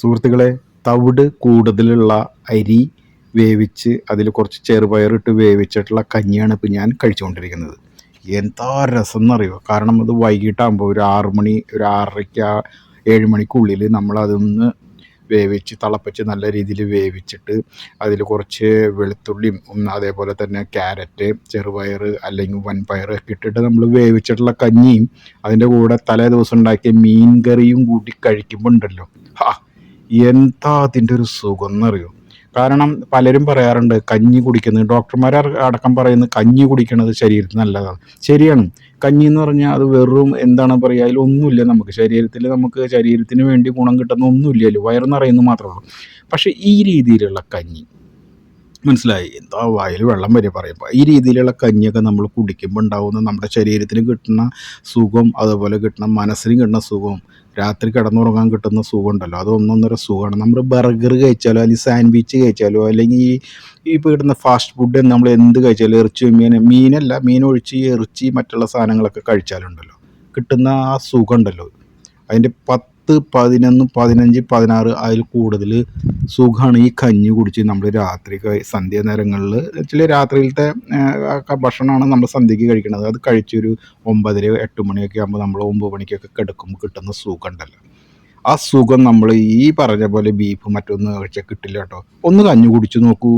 സുഹൃത്തുക്കളെ തവിട് കൂടുതലുള്ള അരി വേവിച്ച് അതിൽ കുറച്ച് ചെറുപയറിട്ട് വേവിച്ചിട്ടുള്ള കഞ്ഞിയാണ് ഇപ്പോൾ ഞാൻ കഴിച്ചുകൊണ്ടിരിക്കുന്നത്. എന്താ രസം എന്നറിയുമോ കാരണം അത് വൈകിട്ടാകുമ്പോൾ ഒരു ആറ് മണി ഒരു ആറരയ്ക്ക് ആ ഏഴ് മണിക്കുള്ളിൽ നമ്മളതൊന്ന് വേവിച്ച് തിളപ്പിച്ച് നല്ല രീതിയിൽ വേവിച്ചിട്ട് അതിൽ കുറച്ച് വെളുത്തുള്ളിയും അതേപോലെ തന്നെ ക്യാരറ്റ് ചെറുപയർ അല്ലെങ്കിൽ വൻപയർ ഒക്കെ ഇട്ടിട്ട് നമ്മൾ വേവിച്ചിട്ടുള്ള കഞ്ഞിയും അതിന്റെ കൂടെ തലേ ദിവസം ഉണ്ടാക്കിയ മീൻ കറിയും കൂട്ടി കഴിക്കുമ്പോൾ ഉണ്ടല്ലോ. ഹാ എന്താ അതിന്റെ ഒരു സുഖം എന്നറിയോ? കാരണം പലരും പറയാറുണ്ട് കഞ്ഞി കുടിക്കുന്നത് ഡോക്ടർമാർ അടക്കം പറയുന്ന കഞ്ഞി കുടിക്കുന്നത് ശരീരത്തിന് നല്ലതാണ്. ശരിയാണ്. കഞ്ഞി എന്ന് പറഞ്ഞാൽ അത് വെറും എന്താണ് പറയുക അതിലൊന്നുമില്ല നമുക്ക്. ശരീരത്തിൽ നമുക്ക് ശരീരത്തിന് വേണ്ടി ഗുണം കിട്ടുന്ന ഒന്നുമില്ലല്ലോ വയറ് മാത്രമേ ഉള്ളൂ പക്ഷേ ഈ രീതിയിലുള്ള കഞ്ഞി മനസ്സിലായി. എന്താ വായിൽ വെള്ളം വരെ പറയുമ്പോൾ ഈ രീതിയിലുള്ള കഞ്ഞിയൊക്കെ നമ്മൾ കുടിക്കുമ്പോൾ ഉണ്ടാകുന്ന നമ്മുടെ ശരീരത്തിന് കിട്ടുന്ന സുഖം അതുപോലെ കിട്ടുന്ന മനസ്സിന് കിട്ടുന്ന സുഖം രാത്രി കിടന്നുറങ്ങാൻ കിട്ടുന്ന സുഖം ഉണ്ടല്ലോ. അത് ഒന്നൊന്നര സുഖമാണ്. നമ്മൾ ബർഗർ കഴിച്ചാലോ അല്ലെങ്കിൽ സാൻഡ്വിച്ച് കഴിച്ചാലോ അല്ലെങ്കിൽ ഈ ഇപ്പോൾ കിട്ടുന്ന ഫാസ്റ്റ് ഫുഡ് നമ്മൾ എന്ത് കഴിച്ചാലും ഇറച്ചി മീൻ മീനല്ല ഈ ഇറച്ചി മറ്റുള്ള സാധനങ്ങളൊക്കെ കഴിച്ചാലുണ്ടല്ലോ. കിട്ടുന്ന ആ സുഖം ഉണ്ടല്ലോ. അതിന്റെ പത്ത് പതിനൊന്ന് പതിനഞ്ച് പതിനാറ് അതിൽ കൂടുതൽ സുഖമാണ് ഈ കഞ്ഞി കുടിച്ച് നമ്മൾ രാത്രി സന്ധ്യ നേരങ്ങളിൽ ചില രാത്രിയിലത്തെ ഭക്ഷണമാണ് നമ്മൾ സന്ധ്യയ്ക്ക് കഴിക്കുന്നത്. അത് കഴിച്ചൊരു ഒമ്പതര എട്ട് മണിയൊക്കെ ആകുമ്പോൾ നമ്മൾ ഒമ്പത് മണിക്കൊക്കെ കിടക്കുമ്പോൾ കിട്ടുന്ന സുഖം ഉണ്ടല്ലോ ആ സുഖം നമ്മൾ ഈ പറഞ്ഞ പോലെ ബീഫ് മറ്റൊന്നും കഴിച്ചാൽ കിട്ടില്ല കേട്ടോ. ഒന്ന് കഞ്ഞി കുടിച്ച് നോക്കൂ.